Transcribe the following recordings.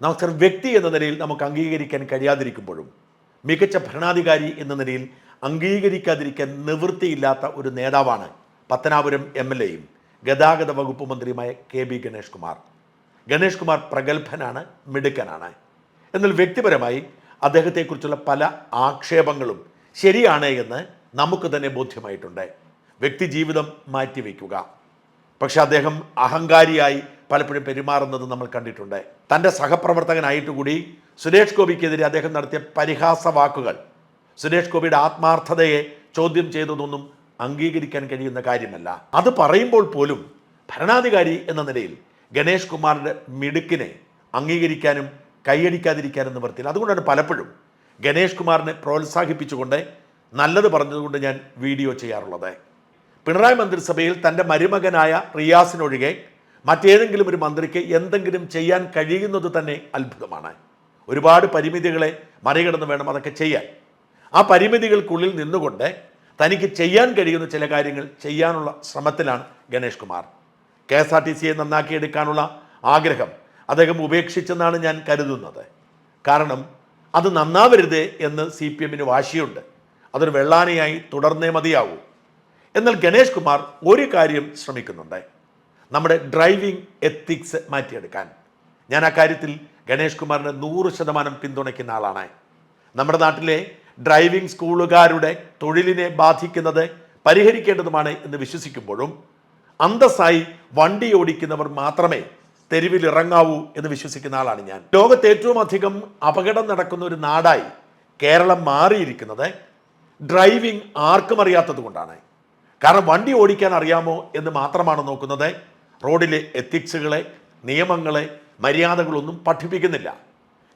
നമസ്കാരം വ്യക്തി എന്ന നിലയിൽ നമുക്ക് അംഗീകരിക്കാൻ കഴിയാതിരിക്കുമ്പോഴും മികച്ച ഭരണാധികാരി എന്ന നിലയിൽ അംഗീകരിക്കാതിരിക്കാൻ നിവൃത്തിയില്ലാത്ത ഒരു നേതാവാണ് പത്തനാപുരം എം എൽ എയും ഗതാഗത വകുപ്പ് മന്ത്രിയുമായ കെ ബി ഗണേഷ് കുമാർ. ഗണേഷ് കുമാർ പ്രഗത്ഭനാണ് മിടുക്കനാണ്. എന്നാൽ വ്യക്തിപരമായി അദ്ദേഹത്തെക്കുറിച്ചുള്ള പല ആക്ഷേപങ്ങളും ശരിയാണ് എന്ന് നമുക്ക് തന്നെ ബോധ്യമായിട്ടുണ്ട്. വ്യക്തി ജീവിതം മാറ്റിവെക്കുക. പക്ഷെ അദ്ദേഹം അഹങ്കാരിയായി പലപ്പോഴും പെരുമാറുന്നത് നമ്മൾ കണ്ടിട്ടുണ്ട്. തന്റെ സഹപ്രവർത്തകനായിട്ട് കൂടി സുരേഷ് ഗോപിക്കെതിരെ അദ്ദേഹം നടത്തിയ പരിഹാസ വാക്കുകൾ സുരേഷ് ഗോപിയുടെ ആത്മാർത്ഥതയെ ചോദ്യം ചെയ്തതൊന്നും അംഗീകരിക്കാൻ കഴിയുന്ന കാര്യമല്ല. അത് പറയുമ്പോൾ പോലും ഭരണാധികാരി എന്ന നിലയിൽ ഗണേഷ് കുമാറിന്റെ മിടുക്കിനെ അംഗീകരിക്കാനും കൈയടിക്കാതിരിക്കാനും നിവർത്തിയില്ല അതുകൊണ്ടാണ് പലപ്പോഴും ഗണേഷ് കുമാറിനെ പ്രോത്സാഹിപ്പിച്ചുകൊണ്ട് നല്ലത് പറഞ്ഞതുകൊണ്ട് ഞാൻ വീഡിയോ ചെയ്യാറുള്ളത്. പിണറായി മന്ത്രിസഭയിൽ തന്റെ മരുമകനായ റിയാസിനൊഴികെ മറ്റേതെങ്കിലും ഒരു മന്ത്രിക്ക് എന്തെങ്കിലും ചെയ്യാൻ കഴിയുന്നത് തന്നെ അത്ഭുതമാണ്. ഒരുപാട് പരിമിതികളെ മറികടന്ന് വേണം അതൊക്കെ ചെയ്യാൻ. ആ പരിമിതികൾക്കുള്ളിൽ നിന്നുകൊണ്ട് തനിക്ക് ചെയ്യാൻ കഴിയുന്ന ചില കാര്യങ്ങൾ ചെയ്യാനുള്ള ശ്രമത്തിലാണ് Ganesh Kumar. K S R T സിയെ നന്നാക്കിയെടുക്കാനുള്ള ആഗ്രഹം അദ്ദേഹം ഉപേക്ഷിച്ചെന്നാണ് ഞാൻ കരുതുന്നത്. കാരണം അത് നന്നാവരുത് എന്ന് സി പി എമ്മിന് വാശിയുണ്ട്. അതൊരു വെള്ളാനയായി തുടർന്നേ മതിയാവൂ. എന്നാൽ ഗണേഷ് കുമാർ ഒരു കാര്യം ശ്രമിക്കുന്നുണ്ട്. നമ്മുടെ ഡ്രൈവിംഗ് എത്തിക്സ് മാറ്റിയെടുക്കാൻ. ഞാൻ ആ കാര്യത്തിൽ ഗണേഷ് കുമാറിനെ നൂറ് ശതമാനം പിന്തുണയ്ക്കുന്ന ആളാണ്. നമ്മുടെ നാട്ടിലെ ഡ്രൈവിംഗ് സ്കൂളുകാരുടെ തൊഴിലിനെ ബാധിക്കുന്നത് പരിഹരിക്കേണ്ടതുമാണ് എന്ന് വിശ്വസിക്കുമ്പോഴും അന്തസ്സായി വണ്ടി ഓടിക്കുന്നവർ മാത്രമേ തെരുവിൽ ഇറങ്ങാവൂ എന്ന് വിശ്വസിക്കുന്ന ആളാണ് ഞാൻ. ലോകത്ത് ഏറ്റവും അധികം അപകടം നടക്കുന്ന ഒരു നാടായി കേരളം മാറിയിരിക്കുന്നത് ഡ്രൈവിംഗ് ആർക്കും അറിയാത്തത് കൊണ്ടാണ് കാരണം വണ്ടി ഓടിക്കാൻ അറിയാമോ എന്ന് മാത്രമാണ് നോക്കുന്നത്. റോഡിലെ എത്തിക്സുകളെ നിയമങ്ങളെ മര്യാദകളൊന്നും പഠിപ്പിക്കുന്നില്ല.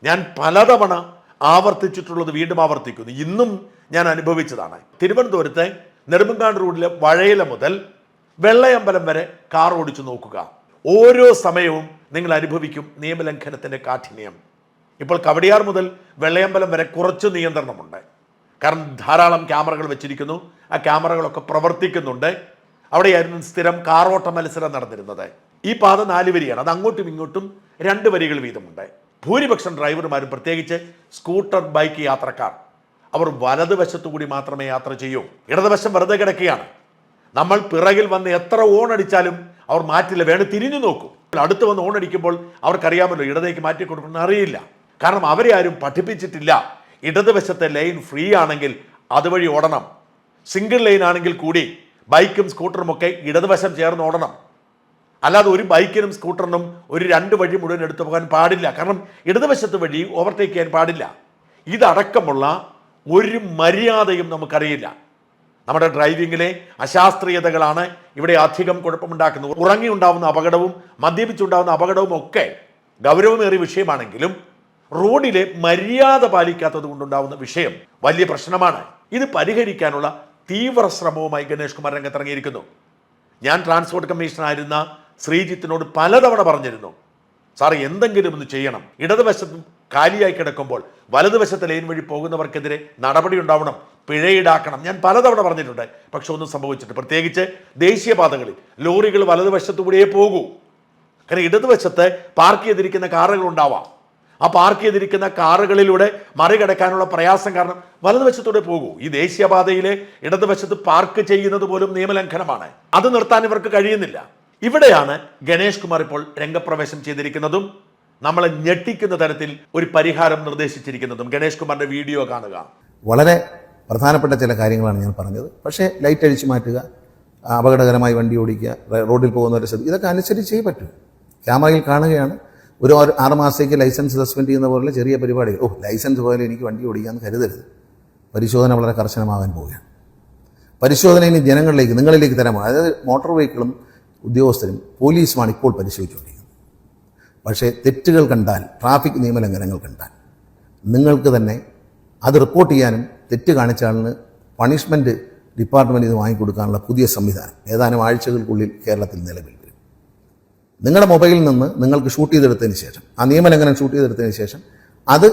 ഞാൻ പലതവണ ആവർത്തിച്ചിട്ടുള്ളത് വീണ്ടും ആവർത്തിക്കുന്നു. ഇന്നും ഞാൻ അനുഭവിച്ചതാണ്. തിരുവനന്തപുരത്തെ നെടുമ്പങ്കാട് റോഡിലെ വഴയില മുതൽ വെള്ളയമ്പലം വരെ കാർ ഓടിച്ചു നോക്കുക. ഓരോ സമയവും നിങ്ങൾ അനുഭവിക്കും നിയമലംഘനത്തിന്റെ കാഠിന്യം. ഇപ്പോൾ കവടിയാർ മുതൽ വെള്ളയമ്പലം വരെ കുറച്ച് നിയന്ത്രണമുണ്ട്. കാരണം ധാരാളം ക്യാമറകൾ വെച്ചിരിക്കുന്നു. ആ ക്യാമറകളൊക്കെ പ്രവർത്തിക്കുന്നുണ്ട്. അവിടെയായിരുന്നു സ്ഥിരം കാറോട്ട മത്സരം നടന്നിരുന്നത്. ഈ പാത നാല് വരിയാണ്. അത് അങ്ങോട്ടും ഇങ്ങോട്ടും രണ്ട് വരികൾ വീതമുണ്ട്. ഭൂരിപക്ഷം ഡ്രൈവർമാരും പ്രത്യേകിച്ച് സ്കൂട്ടർ ബൈക്ക് യാത്രക്കാർ. അവർ വലതുവശത്തു കൂടി മാത്രമേ യാത്ര ചെയ്യൂ. ഇടതുവശം വെറുതെ കിടക്കുകയാണ്. നമ്മൾ പിറകിൽ വന്ന് എത്ര ഓൺ അടിച്ചാലും അവർ മാറ്റില്ല. വേണം തിരിഞ്ഞു നോക്കും. അടുത്ത് വന്ന് ഓൺ അടിക്കുമ്പോൾ അവർക്കറിയാമല്ലോ ഇടതേക്ക് മാറ്റി കൊടുക്കണമെന്ന് അറിയില്ല. കാരണം അവരെ ആരും പഠിപ്പിച്ചിട്ടില്ല. ഇടതുവശത്തെ ലൈൻ ഫ്രീ ആണെങ്കിൽ അതുവഴി ഓടണം. സിംഗിൾ ലൈൻ ആണെങ്കിൽ കൂടി ബൈക്കും സ്കൂട്ടറും ഒക്കെ ഇടതുവശം ചേർന്ന് ഓടണം. അല്ലാതെ ഒരു ബൈക്കിനും സ്കൂട്ടറിനും ഒരു രണ്ട് വഴി മുഴുവൻ എടുത്തു പോകാൻ പാടില്ല. കാരണം ഇടതുവശത്ത് വഴി ഓവർടേക്ക് ചെയ്യാൻ പാടില്ല. ഇതടക്കമുള്ള ഒരു മര്യാദയും നമുക്കറിയില്ല. നമ്മുടെ ഡ്രൈവിങ്ങിലെ അശാസ്ത്രീയതകളാണ് ഇവിടെ അധികം കുഴപ്പമുണ്ടാക്കുന്നത്. ഉറങ്ങിയുണ്ടാവുന്ന അപകടവും മദ്യപിച്ചുണ്ടാവുന്ന അപകടവും ഒക്കെ ഗൗരവമേറിയ വിഷയമാണെങ്കിലും റോഡിലെ മര്യാദ പാലിക്കാത്തത് കൊണ്ടുണ്ടാവുന്ന വിഷയം വലിയ പ്രശ്നമാണ്. ഇത് പരിഹരിക്കാനുള്ള തീവ്ര ശ്രമവുമായി ഗണേഷ് കുമാർ രംഗത്തിറങ്ങിയിരിക്കുന്നു. ഞാൻ ട്രാൻസ്പോർട്ട് കമ്മീഷണറായിരുന്ന ശ്രീജിത്തിനോട് പലതവണ പറഞ്ഞിരുന്നു സാർ എന്തെങ്കിലും ഒന്ന് ചെയ്യണം. ഇടതുവശത്ത് കാലിയായി കിടക്കുമ്പോൾ വലതുവശത്തെ ലൈൻ വഴി പോകുന്നവർക്കെതിരെ നടപടി ഉണ്ടാവണം പിഴയിടാക്കണം. ഞാൻ പലതവണ പറഞ്ഞിട്ടുണ്ട് പക്ഷെ ഒന്നും സംഭവിച്ചിട്ട് പ്രത്യേകിച്ച് ദേശീയപാതകളിൽ ലോറികൾ വലതുവശത്തുകൂടിയേ പോകൂ. കാരണം ഇടതുവശത്ത് പാർക്ക് ചെയ്തിരിക്കുന്ന കാറുകൾ ഉണ്ടാവാം. ആ പാർക്ക് ചെയ്തിരിക്കുന്ന കാറുകളിലൂടെ മറികടക്കാനുള്ള പ്രയാസം കാരണം വലതുവശത്തൂടെ പോകൂ. ഈ ദേശീയപാതയിലെ ഇടതുവശത്ത് പാർക്ക് ചെയ്യുന്നത് പോലും നിയമലംഘനമാണ്. അത് നിർത്താൻ ഇവർക്ക് കഴിയുന്നില്ല. ഇവിടെയാണ് ഗണേഷ് കുമാർ ഇപ്പോൾ രംഗപ്രവേശം ചെയ്തിരിക്കുന്നതും നമ്മളെ ഞെട്ടിക്കുന്ന തരത്തിൽ ഒരു പരിഹാരം നിർദ്ദേശിച്ചിരിക്കുന്നതും. ഗണേഷ് കുമാറിന്റെ വീഡിയോ കാണുക. വളരെ പ്രധാനപ്പെട്ട ചില കാര്യങ്ങളാണ് ഞാൻ പറഞ്ഞത്. പക്ഷേ ലൈറ്റ് അഴിച്ചു മാറ്റുക അപകടകരമായി വണ്ടി ഓടിക്കുക റോഡിൽ പോകുന്നവരെ ശ്രദ്ധ ഇതൊക്കെ അനുസരിച്ചേ പറ്റൂ. ക്യാമറയിൽ കാണുകയാണ്. ഒരു ആറ് മാസത്തേക്ക് ലൈസൻസ് സസ്പെൻഡ് ചെയ്യുന്ന പോലുള്ള ചെറിയ പരിപാടികൾ. ഓ ലൈസൻസ് പോയാലും എനിക്ക് വണ്ടി ഓടിക്കാമെന്ന് കരുതരുത്. പരിശോധന വളരെ കർശനമാകാൻ പോവുകയാണ്. പരിശോധന ഇനി ജനങ്ങളിലേക്ക് നിങ്ങളിലേക്ക് തരാമാണ് അതായത് മോട്ടോർ വെഹിക്കിളും ഉദ്യോഗസ്ഥരും പോലീസുമാണ് ഇപ്പോൾ പരിശോധിച്ചുകൊണ്ടിരിക്കുന്നത്. പക്ഷേ തെറ്റുകൾ കണ്ടാൽ ട്രാഫിക് നിയമലംഘനങ്ങൾ കണ്ടാൽ നിങ്ങൾക്ക് തന്നെ അത് റിപ്പോർട്ട് ചെയ്യാനും തെറ്റ് കാണിച്ച പണിഷ്മെന്റ് ഡിപ്പാർട്ട്മെന്റ് ഇത് വാങ്ങിക്കൊടുക്കാനുള്ള പുതിയ സംവിധാനം. ഏതാനും ആഴ്ചകൾക്കുള്ളിൽ കേരളത്തിൽ നിലവിൽ. നിങ്ങളുടെ മൊബൈലിൽ നിന്ന് നിങ്ങൾക്ക് ഷൂട്ട് ചെയ്തെടുത്തതിന് ശേഷം ആ നിയമലംഘനം ഷൂട്ട് ചെയ്തെടുത്തതിന് ശേഷം അത്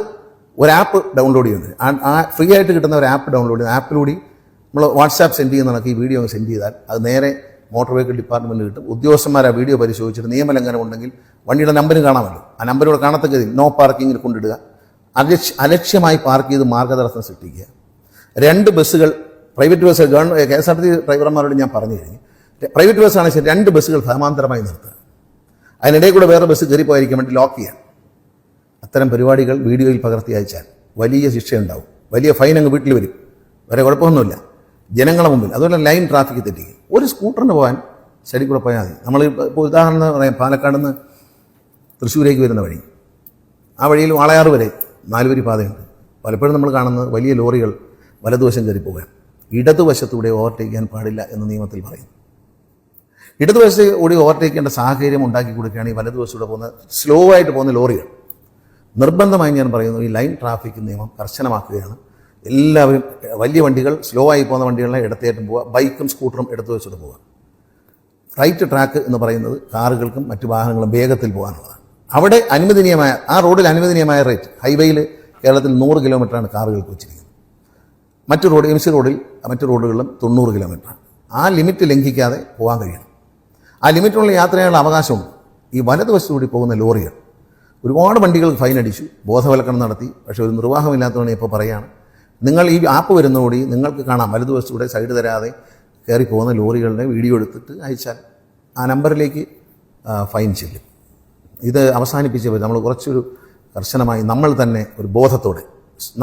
ഒരു ആപ്പ് ഡൗൺലോഡ് ചെയ്യുന്നത്. ആ- ഫ്രീ ആയിട്ട് കിട്ടുന്ന ഒരു ആപ്പ് ഡൗൺലോഡ് ചെയ്യുന്ന ആപ്പിലൂടെ നമ്മൾ വാട്സാപ്പ് സെൻഡ് ചെയ്യുന്ന കണക്ക് ഈ വീഡിയോ അങ്ങ് സെൻഡ് ചെയ്താൽ അത് നേരെ മോട്ടോർ വെഹിക്കിൾ ഡിപ്പാർട്ട്മെന്റ് കിട്ടും. ഉദ്യോഗസ്ഥന്മാർ ആ വീഡിയോ പരിശോധിച്ചിട്ട് നിയമലംഘനം ഉണ്ടെങ്കിൽ വണ്ടിയുടെ നമ്പരും കാണാമല്ലോ. ആ നമ്പരോട് കാണത്തക്ക നോ പാർക്കിങ്ങിൽ കൊണ്ടിടുക. അലക്ഷ്യ അലക്ഷ്യമായി പാർക്ക് ചെയ്ത് മാർഗതടസ്സം സൃഷ്ടിക്കുക. രണ്ട് ബസ്സുകൾ private bus government K S R T ഡ്രൈവർമാരോട് ഞാൻ പറഞ്ഞു കഴിഞ്ഞു. പ്രൈവറ്റ് ബസ്സാണെങ്കിൽ രണ്ട് ബസ്സുകൾ സമാന്തരമായി നിർത്തുക. അതിനിടയിൽ കൂടെ വേറെ ബസ് കയറി പോയിരിക്കാൻ വേണ്ടി ലോക്ക് ചെയ്യാൻ. അത്തരം പരിപാടികൾ വീഡിയോയിൽ പകർത്തി അയച്ചാൽ വലിയ ശിക്ഷയുണ്ടാവും. വലിയ ഫൈൻ അങ്ങ് വീട്ടിൽ വരും. വേറെ കുഴപ്പമൊന്നുമില്ല. ജനങ്ങളുടെ മുമ്പിൽ അതുപോലെ ലൈൻ ട്രാഫിക്കിൽ തെറ്റിക്കും. ഒരു സ്കൂട്ടറിന് പോകാൻ ശരി കൂടെ പോയാൽ മതി. നമ്മൾ ഇപ്പോൾ ഉദാഹരണം പറയാം പാലക്കാട് നിന്ന് തൃശ്ശൂരേക്ക് വരുന്ന വഴി. ആ വഴിയിൽ വാളയാർ വരെ നാലുവരി പാതയുണ്ട്. പലപ്പോഴും നമ്മൾ കാണുന്നത് വലിയ ലോറികൾ വലതുവശം കയറി പോകാൻ ഇടതുവശത്തൂടെ ഓവർടേക്ക് ചെയ്യാൻ പാടില്ല എന്ന് നിയമത്തിൽ പറയും ഇടതുവശത്ത് കൂടി ഓവർടേക്ക് ചെയ്യേണ്ട സാഹചര്യം ഉണ്ടാക്കി കൊടുക്കുകയാണ് ഈ വലതുവശത്തൂടെ പോകുന്ന സ്ലോ ആയിട്ട് പോകുന്ന ലോറികൾ. നിർബന്ധമായി ഞാൻ പറയുന്നു ഈ ലൈൻ ട്രാഫിക് നിയമം കർശനമാക്കുകയാണ്. എല്ലാവരും വലിയ വണ്ടികൾ സ്ലോ ആയി പോകുന്ന വണ്ടികളെ ഇടത്തേറ്റും പോവുക ബൈക്കും സ്കൂട്ടറും ഇടത്ത് വെച്ചിട്ട് പോവുക. റൈറ്റ് ട്രാക്ക് എന്ന് പറയുന്നത് കാറുകൾക്കും മറ്റു വാഹനങ്ങളും വേഗത്തിൽ പോകാനുള്ളതാണ്. അവിടെ അനുവദനീയമായ ആ റോഡിൽ അനുവദനീയമായ റേറ്റ് ഹൈവേയിൽ കേരളത്തിൽ നൂറ് കിലോമീറ്ററാണ് കാറുകൾക്ക് വെച്ചിരിക്കുന്നത് മറ്റു റോഡ് എം സി റോഡിൽ മറ്റു റോഡുകളിലും തൊണ്ണൂറ് കിലോമീറ്ററാണ് ആ ലിമിറ്റ് ലംഘിക്കാതെ പോകാൻ കഴിയണം. ആ ലിമിറ്റുള്ള യാത്രയുള്ള അവകാശമുണ്ട് ഈ വലതുവശത്തുകൂടി പോകുന്ന ലോറികൾ. ഒരുപാട് വണ്ടികൾ ഫൈൻ അടിച്ചു ബോധവൽക്കരണം നടത്തി പക്ഷേ ഒരു നിർവാഹമില്ലാത്തതുകൊണ്ട് ഇപ്പോൾ പറയുകയാണ് നിങ്ങൾ ഈ ആപ്പ് വരുന്നതോടി നിങ്ങൾക്ക് കാണാം വലതുവശത്തൂടെ സൈഡ് തരാതെ കയറി പോകുന്ന ലോറികളുടെ വീഡിയോ എടുത്തിട്ട് അയച്ചാൽ ആ നമ്പറിലേക്ക് ഫൈൻ ചെല്ലും. ഇത് അവസാനിപ്പിച്ചേ നമ്മൾ കുറച്ചൊരു കർശനമായി നമ്മൾ തന്നെ ഒരു ബോധത്തോടെ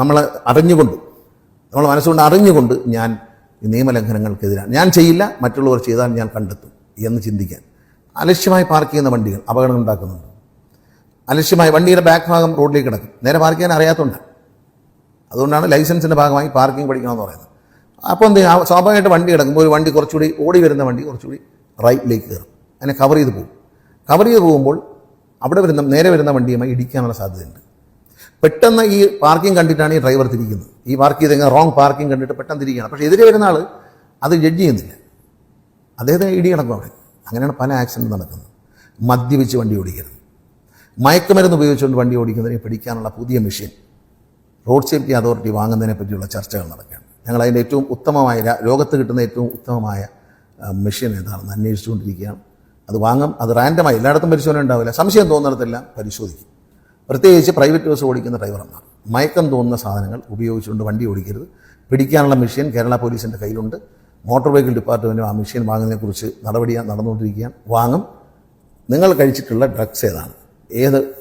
നമ്മൾ അറിഞ്ഞുകൊണ്ട് നമ്മൾ മനസ്സുകൊണ്ട് അറിഞ്ഞുകൊണ്ട് ഞാൻ നിയമലംഘനങ്ങൾക്കെതിരാണ്. ഞാൻ ചെയ്യില്ല മറ്റുള്ളവർ ചെയ്താൽ ഞാൻ കണ്ടെത്തും. എന്ന് ചിന്തിക്കാൻ. അലക്ഷ്യമായി പാർക്ക് ചെയ്യുന്ന വണ്ടികൾ അപകടം ഉണ്ടാക്കുന്നുണ്ട്. അലക്ഷ്യമായി വണ്ടിയുടെ ബാക്ക് ഭാഗം റോഡിലേക്ക് കിടക്കും. നേരെ പാർക്ക് ചെയ്യാൻ അറിയാത്തതുണ്ട് അതുകൊണ്ടാണ് ലൈസൻസിന്റെ ഭാഗമായി പാർക്കിംഗ് പഠിക്കണമെന്ന് പറയുന്നത്. അപ്പോൾ എന്ത്? സ്വാഭാവികമായിട്ട് വണ്ടി കിടക്കുമ്പോൾ ഒരു വണ്ടി കുറച്ചുകൂടി ഓടി വരുന്ന വണ്ടി കുറച്ചുകൂടി റൈറ്റിലേക്ക് കയറും. അതിനെ കവർ ചെയ്ത് പോകും. കവർ ചെയ്ത് പോകുമ്പോൾ അവിടെ വരുന്ന നേരെ വരുന്ന വണ്ടിയുമായി ഇടിക്കാനുള്ള സാധ്യതയുണ്ട്. പെട്ടെന്ന് ഈ പാർക്കിംഗ് കണ്ടിട്ടാണ് ഈ ഡ്രൈവർ തിരിക്കുന്നത്. ഈ പാർക്ക് ചെയ്തെങ്കിൽ റോങ് പാർക്കിംഗ് കണ്ടിട്ട് പെട്ടെന്ന് തിരിക്കുകയാണ്. പക്ഷേ എതിരെ വരുന്ന ആൾ അത് ജഡ്ജ് ചെയ്യുന്നില്ല. അദ്ദേഹത്തിന് ഇടി കിടക്കും അവിടെ? അങ്ങനെയാണ് പല ആക്സിഡന്റ് നടക്കുന്നത്. മദ്യപിച്ച് വണ്ടി ഓടിക്കരുത്. മയക്കുമരുന്ന് ഉപയോഗിച്ചുകൊണ്ട് വണ്ടി ഓടിക്കുന്നതിനെ പിടിക്കാനുള്ള പുതിയ മെഷീൻ. റോഡ് സേഫ്റ്റി അതോറിറ്റി വാങ്ങുന്നതിനെ പറ്റിയുള്ള ചർച്ചകൾ നടക്കുകയാണ്. ഞങ്ങൾ അതിന്റെ ഏറ്റവും ഉത്തമമായ ലോകത്ത് കിട്ടുന്ന ഏറ്റവും ഉത്തമമായ മെഷീൻ ഏതാണെന്ന് അന്വേഷിച്ചുകൊണ്ടിരിക്കുകയാണ്. അത് വാങ്ങും അത് റാൻഡമായി എല്ലായിടത്തും പരിശോധന ഉണ്ടാവില്ല സംശയം തോന്നിടത്തെല്ലാം പരിശോധിക്കും. പ്രത്യേകിച്ച് പ്രൈവറ്റ് ബസ് ഓടിക്കുന്ന ഡ്രൈവർമാർ. മയക്കം തോന്നുന്ന സാധനങ്ങൾ ഉപയോഗിച്ചുകൊണ്ട് വണ്ടി ഓടിക്കരുത്. പിടിക്കാനുള്ള മെഷീൻ കേരള പോലീസിന്റെ കയ്യിലുണ്ട്. മോട്ടോർ വെഹിക്കിൾ ഡിപ്പാർട്ട്മെന്റും ആ മെഷീൻ വാങ്ങുന്നതിനെക്കുറിച്ച് നടപടി നടന്നുകൊണ്ടിരിക്കുകയാണ്. വാങ്ങും. നിങ്ങൾ കഴിച്ചിട്ടുള്ള ഡ്രഗ്സ് ഏതാണ്? ഏത്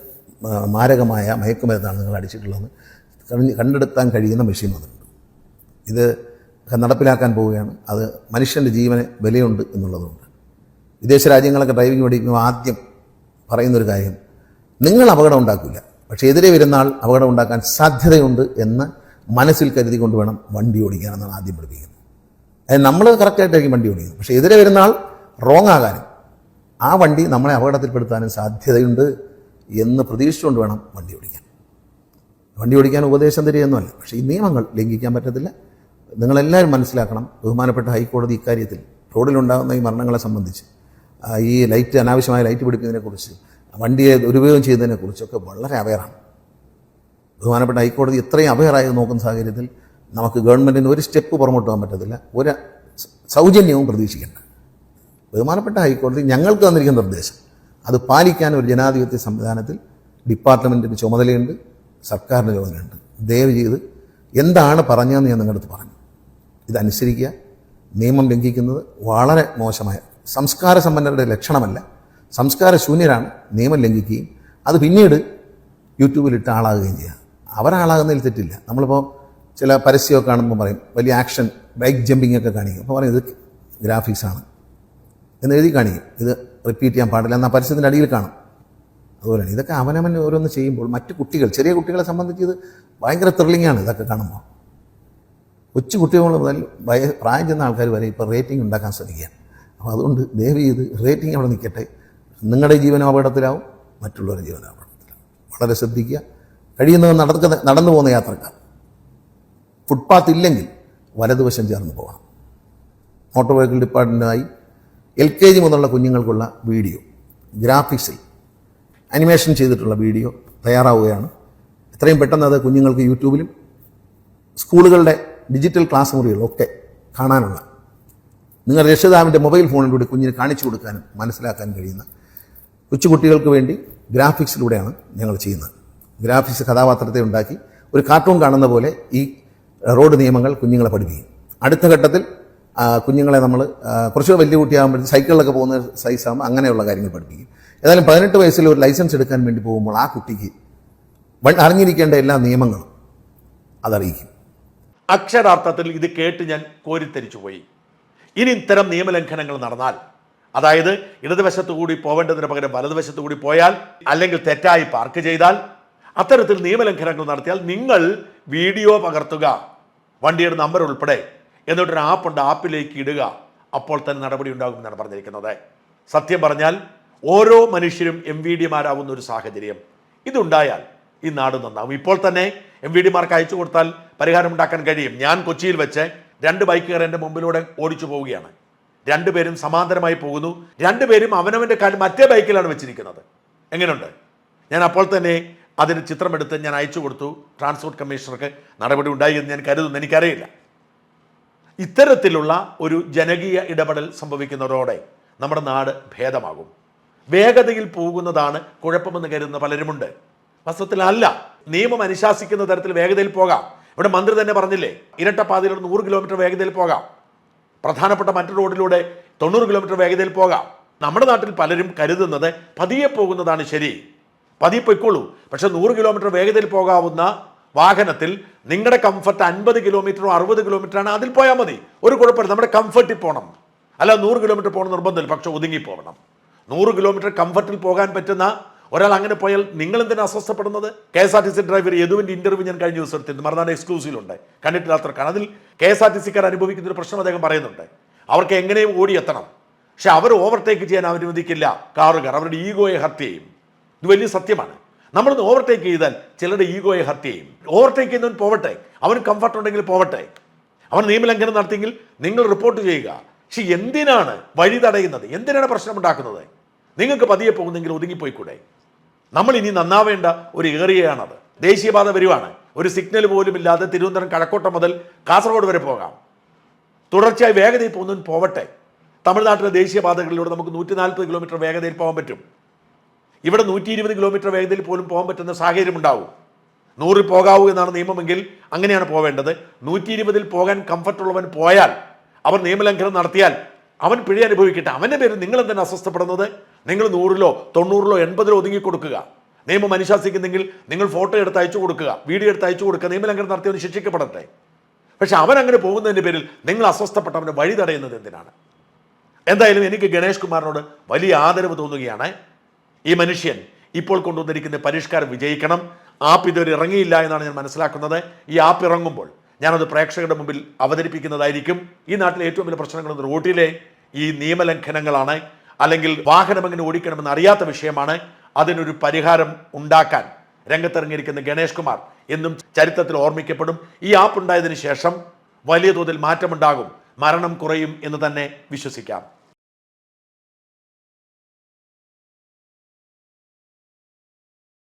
മാരകമായ മയക്കുമരുന്നാണ് നിങ്ങൾ അടിച്ചിട്ടുള്ളതെന്ന് കണ്ട്- കണ്ടെടുത്താൻ കഴിയുന്ന മെഷീൻ വന്നിട്ടുണ്ട്. ഇത് നടപ്പിലാക്കാൻ പോവുകയാണ്. അത് മനുഷ്യന്റെ ജീവന് വിലയുണ്ട് എന്നുള്ളതുകൊണ്ട്. വിദേശ രാജ്യങ്ങളൊക്കെ ഡ്രൈവിംഗ് പഠിക്കുമ്പോൾ ആദ്യം പറയുന്നൊരു കാര്യം നിങ്ങൾ അപകടം ഉണ്ടാക്കില്ല പക്ഷേ എതിരെ വരുന്ന ആൾ അപകടം ഉണ്ടാക്കാൻ സാധ്യതയുണ്ട് എന്ന് മനസ്സിൽ കരുതി കൊണ്ട് വേണം വണ്ടി ഓടിക്കാനെന്നാണ് ആദ്യം പഠിപ്പിക്കുന്നത്. അത് നമ്മൾ കറക്റ്റായിട്ടായിരിക്കും വണ്ടി ഓടിക്കുന്നത്. പക്ഷേ എതിരെ വരുന്ന ആൾ റോങ് ആകാനും ആ വണ്ടി നമ്മളെ അപകടത്തിൽപ്പെടുത്താനും സാധ്യതയുണ്ട് എന്ന് പ്രതീക്ഷിച്ചുകൊണ്ട് വേണം വണ്ടി ഓടിക്കാൻ. വണ്ടി ഓടിക്കാൻ ഉപദേശം തരികയൊന്നുമല്ല. പക്ഷേ ഈ നിയമങ്ങൾ ലംഘിക്കാൻ പറ്റത്തില്ല. നിങ്ങളെല്ലാവരും മനസ്സിലാക്കണം ബഹുമാനപ്പെട്ട ഹൈക്കോടതി ഇക്കാര്യത്തിൽ റോഡിലുണ്ടാകുന്ന ഈ മരണങ്ങളെ സംബന്ധിച്ച് ഈ ലൈറ്റ് അനാവശ്യമായ ലൈറ്റ് പിടിപ്പിക്കുന്നതിനെക്കുറിച്ച് വണ്ടിയെ ദുരുപയോഗം ചെയ്യുന്നതിനെക്കുറിച്ചൊക്കെ വളരെ അവയറാണ് ബഹുമാനപ്പെട്ട ഹൈക്കോടതി ഇത്രയും അവയറായി നോക്കുന്ന സാഹചര്യത്തിൽ നമുക്ക് ഗവൺമെന്റിന് ഒരു സ്റ്റെപ്പ് പുറമോട്ട് പോകാൻ പറ്റത്തില്ല. ഒരു സൗജന്യവും പ്രതീക്ഷിക്കേണ്ട. ബഹുമാനപ്പെട്ട ഹൈക്കോടതി ഞങ്ങൾക്ക് തന്നിരിക്കുന്ന നിർദ്ദേശം. അത് പാലിക്കാൻ ഒരു ജനാധിപത്യ സംവിധാനത്തിൽ ഡിപ്പാർട്ട്മെന്റിന് ചുമതലയുണ്ട് സർക്കാരിന് ചുമതലയുണ്ട്. ദയവ് ചെയ്ത് എന്താണ് പറഞ്ഞതെന്ന് ഞാൻ നിങ്ങളുടെ അടുത്ത് പറഞ്ഞു. ഇതനുസരിക്കുക. നിയമം ലംഘിക്കുന്നത് വളരെ മോശമായ സംസ്കാര സമ്പന്നരുടെ ലക്ഷണമല്ല. സംസ്കാര ശൂന്യരാണ്. നിയമം ലംഘിക്കുകയും അത് പിന്നീട് യൂട്യൂബിലിട്ട് ആളാകുകയും ചെയ്യുക അവരാളാകുന്നതിൽ തെറ്റില്ല. നമ്മളിപ്പോൾ ചില പരസ്യമൊക്കെ കാണുമ്പോൾ പറയും വലിയ ആക്ഷൻ ബൈക്ക് ജമ്പിങ് ഒക്കെ കാണിക്കും. അപ്പോൾ പറയും ഇത് ഗ്രാഫിക്സാണ് എന്ന് എഴുതി കാണിക്കും. ഇത് റിപ്പീറ്റ് ചെയ്യാൻ പാടില്ല എന്നാൽ പരസ്യത്തിന്റെ അടിയിൽ കാണും. അതുപോലെയാണ്. ഇതൊക്കെ അവനവൻ ഓരോന്ന് ചെയ്യുമ്പോൾ മറ്റു കുട്ടികൾ ചെറിയ കുട്ടികളെ സംബന്ധിച്ച് ഇത് ഭയങ്കര ത്രില്ലിംഗ് ആണ് ഇതൊക്കെ കാണുമ്പോൾ. കൊച്ചു കുട്ടികൾ മുതൽ വയ പ്രായം ചെന്ന ആൾക്കാർ വരെ ഇപ്പോൾ റേറ്റിംഗ് ഉണ്ടാക്കാൻ ശ്രമിക്കുകയാണ്. അപ്പോൾ അതുകൊണ്ട് ദയവ് ചെയ്ത് റേറ്റിംഗ് അവിടെ നിൽക്കട്ടെ. നിങ്ങളുടെ ജീവനും അപകടത്തിലാവും മറ്റുള്ളവരുടെ ജീവനും അപകടത്തിലാവും. വളരെ ശ്രദ്ധിക്കുക. കഴിയുന്നത് നടക്കുന്ന നടന്നു പോകുന്ന യാത്രക്കാർ. ഫുട്പാത്ത് ഇല്ലെങ്കിൽ വലതുവശം ചേർന്ന് പോകണം. മോട്ടോർ വെഹിക്കിൾ ഡിപ്പാർട്ട്മെന്റായി എൽ കെ ജി മുതലുള്ള കുഞ്ഞുങ്ങൾക്കുള്ള വീഡിയോ ഗ്രാഫിക്സിൽ അനിമേഷൻ ചെയ്തിട്ടുള്ള വീഡിയോ തയ്യാറാവുകയാണ്. എത്രയും പെട്ടെന്ന് അത് കുഞ്ഞുങ്ങൾക്ക് യൂട്യൂബിലും സ്കൂളുകളുടെ ഡിജിറ്റൽ ക്ലാസ് മുറികളിലൊക്കെ കാണാനുള്ള നിങ്ങൾ രക്ഷിതാവിന്റെ മൊബൈൽ ഫോണിലൂടെ കുഞ്ഞിന് കാണിച്ചു കൊടുക്കാനും മനസ്സിലാക്കാൻ കഴിയുന്ന കൊച്ചുകുട്ടികൾക്ക് വേണ്ടി ഗ്രാഫിക്സിലൂടെയാണ് ഞങ്ങൾ ചെയ്യുന്നത്. ഗ്രാഫിക്സ് കഥാപാത്രത്തെ ഉണ്ടാക്കി ഒരു കാർട്ടൂൺ കാണുന്ന പോലെ ഈ റോഡ് നിയമങ്ങൾ കുഞ്ഞുങ്ങളെ പഠിപ്പിക്കും. അടുത്ത ഘട്ടത്തിൽ കുഞ്ഞുങ്ങളെ നമ്മൾ കുറച്ചുകൂടെ വലിയ കുട്ടിയാകുമ്പോഴത്തേക്ക് സൈക്കിളിലൊക്കെ പോകുന്ന സൈസാകുമ്പോൾ അങ്ങനെയുള്ള കാര്യങ്ങൾ പഠിപ്പിക്കും. ഏതായാലും പതിനെട്ട് വയസ്സിൽ ഒരു ലൈസൻസ് എടുക്കാൻ വേണ്ടി പോകുമ്പോൾ ആ കുട്ടിക്ക് അറിഞ്ഞിരിക്കേണ്ട എല്ലാ നിയമങ്ങളും അതറിയിക്കും. അക്ഷരാർത്ഥത്തിൽ ഇത് കേട്ട് ഞാൻ കോരിത്തരിച്ചു പോയി. ഇനി ഇത്തരം നിയമലംഘനങ്ങൾ നടന്നാൽ അതായത് ഇടതുവശത്ത് കൂടി പോവേണ്ടതിന് പകരം വലതുവശത്ത് കൂടി പോയാൽ അല്ലെങ്കിൽ തെറ്റായി പാർക്ക് ചെയ്താൽ അത്തരത്തിൽ നിയമലംഘനങ്ങൾ നടത്തിയാൽ നിങ്ങൾ വീഡിയോ പകർത്തുക. വണ്ടിയുടെ നമ്പർ ഉൾപ്പെടെ എന്നിട്ടൊരു ആപ്പുണ്ട് ആപ്പിലേക്ക് ഇടുക. അപ്പോൾ തന്നെ നടപടി ഉണ്ടാകുമെന്നാണ് പറഞ്ഞിരിക്കുന്നത്. സത്യം പറഞ്ഞാൽ ഓരോ മനുഷ്യരും എം വി ഡിമാരാവുന്ന ഒരു സാഹചര്യം. ഇതുണ്ടായാൽ ഈ നാട് നന്നാവും. ഇപ്പോൾ തന്നെ എം വി ഡിമാർക്ക് അയച്ചു കൊടുത്താൽ പരിഹാരം ഉണ്ടാക്കാൻ കഴിയും. ഞാൻ കൊച്ചിയിൽ വെച്ച് രണ്ട് ബൈക്കുകാർ എന്റെ മുമ്പിലൂടെ ഓടിച്ചു പോവുകയാണ്. രണ്ടുപേരും സമാന്തരമായി പോകുന്നു. രണ്ടുപേരും അവനവന്റെ കാര്യം മറ്റേ ബൈക്കിലാണ് വെച്ചിരിക്കുന്നത്. എങ്ങനെയുണ്ട്? ഞാൻ അപ്പോൾ തന്നെ അതിന് ചിത്രമെടുത്ത് ഞാൻ അയച്ചു കൊടുത്തു. ട്രാൻസ്പോർട്ട് കമ്മീഷണർക്ക് നടപടി ഉണ്ടായി എന്ന് ഞാൻ കരുതുന്നു. എനിക്കറിയില്ല. ഇത്തരത്തിലുള്ള ഒരു ജനകീയ ഇടപെടൽ സംഭവിക്കുന്നതോടെ നമ്മുടെ നാട് ഭേദമാകും. വേഗതയിൽ പോകുന്നതാണ് കുഴപ്പമെന്ന് കരുതുന്ന പലരുമുണ്ട്. വസ്തുത്തിൽ അല്ല നിയമം അനുശാസിക്കുന്ന തരത്തിൽ വേഗതയിൽ പോകാം. ഇവിടെ മന്ത്രി തന്നെ പറഞ്ഞില്ലേ ഇരട്ടപ്പാതയിലൂടെ നൂറ് കിലോമീറ്റർ വേഗതയിൽ പോകാം. പ്രധാനപ്പെട്ട മറ്റു റോഡിലൂടെ തൊണ്ണൂറ് കിലോമീറ്റർ വേഗതയിൽ പോകാം. നമ്മുടെ നാട്ടിൽ പലരും കരുതുന്നത് പതിയെ പോകുന്നതാണ് ശരി. പതിയെ പൊയ്ക്കോളൂ പക്ഷെ നൂറ് കിലോമീറ്റർ വേഗതയിൽ പോകാവുന്ന വാഹനത്തിൽ നിങ്ങളുടെ കംഫർട്ട് അൻപത് കിലോമീറ്ററോ അറുപത് കിലോമീറ്ററാണ്. അതിൽ പോയാൽ മതി. ഒരു കുഴപ്പമില്ല. നമ്മുടെ കംഫർട്ടിൽ പോകണം അല്ല നൂറ് കിലോമീറ്റർ പോകണം നിർബന്ധമില്ല. പക്ഷെ ഒതുങ്ങി പോകണം. നൂറ് കിലോമീറ്റർ കംഫർട്ടിൽ പോകാൻ പറ്റുന്ന ഒരാൾ അങ്ങനെ പോയാൽ നിങ്ങൾ എന്തിനാ അസ്വസ്ഥപ്പെടുന്നത്? K S R T C driver യദുവിന്റെ interview ഞാൻ കഴിഞ്ഞ ദിവസം എടുത്തിരുന്നു. മറുനാട് എക്സ്ക്ലൂസീവിലുണ്ട് കണ്ടിട്ടില്ലാത്തവർക്കാണ് അതിൽ കെ എസ് ആർ ടി സിക്കാർ അനുഭവിക്കുന്ന ഒരു പ്രശ്നം അദ്ദേഹം പറയുന്നുണ്ട്. അവർക്ക് എങ്ങനെയും ഓടിയെത്തണം. പക്ഷെ അവർ ഓവർടേക്ക് ചെയ്യാൻ അനുവദിക്കില്ല. കാറുകാർ അവരുടെ ഈഗോയെ ഹർട്ട് ചെയ്യും. ഇത് വലിയ സത്യമാണ്. നമ്മളൊന്ന് ഓവർടേക്ക് ചെയ്താൽ ചിലരുടെ ഈഗോയെ ഹർട്ട് ചെയ്യും. ഓവർടേക്ക് ചെയ്യുന്നവൻ പോവട്ടെ. അവന് കംഫർട്ട് ഉണ്ടെങ്കിൽ പോവട്ടെ. അവൻ നിയമലംഘനം നടത്തിയെങ്കിൽ നിങ്ങൾ റിപ്പോർട്ട് ചെയ്യുക. പക്ഷെ എന്തിനാണ് വഴി തടയുന്നത്? എന്തിനാണ് പ്രശ്നമുണ്ടാക്കുന്നത് നിങ്ങൾക്ക് പതിയെ പോകുന്നെങ്കിൽ ഒതുങ്ങിപ്പോയിക്കൂടെ? നമ്മൾ ഇനി നന്നാവേണ്ട ഒരു ഏറിയയാണത്. ദേശീയപാത വരുവാണ്. ഒരു സിഗ്നൽ പോലും ഇല്ലാതെ തിരുവനന്തപുരം കഴക്കോട്ടം മുതൽ കാസർഗോഡ് വരെ പോകാം. തുടർച്ചയായി വേഗതയിൽ പോകുന്നവൻ പോവട്ടെ. തമിഴ്നാട്ടിലെ ദേശീയപാതകളിലൂടെ നമുക്ക് നൂറ്റി നാൽപ്പത് കിലോമീറ്റർ വേഗതയിൽ പോകാൻ പറ്റും. ഇവിടെ നൂറ്റി ഇരുപത് കിലോമീറ്റർ വേഗതയിൽ പോലും പോകാൻ പറ്റുന്ന സാഹചര്യം ഉണ്ടാവും നൂറിൽ പോകാവൂ എന്നാണ് നിയമമെങ്കിൽ അങ്ങനെയാണ് പോവേണ്ടത്. നൂറ്റി ഇരുപതിൽ പോകാൻ കംഫർട്ടുള്ളവൻ പോയാൽ അവൻ നിയമലംഘനം നടത്തിയാൽ അവൻ പിഴ അനുഭവിക്കട്ടെ. അവന്റെ പേര് നിങ്ങൾ എന്തിനാണ് അസ്വസ്ഥപ്പെടുന്നത്? നിങ്ങൾ നൂറിലോ തൊണ്ണൂറിലോ എൺപതിലോ ഒതുങ്ങി കൊടുക്കുക. നിയമം അനുശാസിക്കുന്നെങ്കിൽ നിങ്ങൾ ഫോട്ടോ എടുത്ത് അയച്ചു കൊടുക്കുക വീഡിയോ എടുത്ത് അയച്ചു കൊടുക്കുക നിയമലംഘനം നടത്തിയവൻ ശിക്ഷിക്കപ്പെടട്ടെ. പക്ഷെ അവൻ അങ്ങനെ പോകുന്നതിന്റെ പേരിൽ നിങ്ങൾ അസ്വസ്ഥപ്പെട്ട അവന്റെ വഴി തടയുന്നത് എന്തിനാണ്? എന്തായാലും എനിക്ക് ഗണേഷ് കുമാറിനോട് വലിയ ആദരവ് തോന്നുകയാണ്. ഈ മനുഷ്യൻ ഇപ്പോൾ കൊണ്ടുവന്നിരിക്കുന്ന പരിഷ്കാരം വിജയിക്കണം. ആപ്പ് ഇതുവരെ ഇറങ്ങിയില്ല എന്നാണ് ഞാൻ മനസ്സിലാക്കുന്നത്. ഈ ആപ്പ് ഇറങ്ങുമ്പോൾ ഞാനത് പ്രേക്ഷകരുടെ മുമ്പിൽ അവതരിപ്പിക്കുന്നതായിരിക്കും. ഈ നാട്ടിലെ ഏറ്റവും വലിയ പ്രശ്നങ്ങൾ റോഡിലെ ഈ നിയമലംഘനങ്ങളാണ്. അല്ലെങ്കിൽ വാഹനം എങ്ങനെ ഓടിക്കണമെന്ന് അറിയാത്ത വിഷയമാണ്. അതിനൊരു പരിഹാരം ഉണ്ടാക്കാൻ രംഗത്തിറങ്ങിയിരിക്കുന്ന ഗണേഷ് കുമാർ എന്നും ചരിത്രത്തിൽ ഓർമ്മിക്കപ്പെടും. ഈ ആപ്പ് ഉണ്ടായതിനു ശേഷം വലിയ തോതിൽ മാറ്റമുണ്ടാകും. മരണം കുറയും എന്ന് തന്നെ വിശ്വസിക്കാം.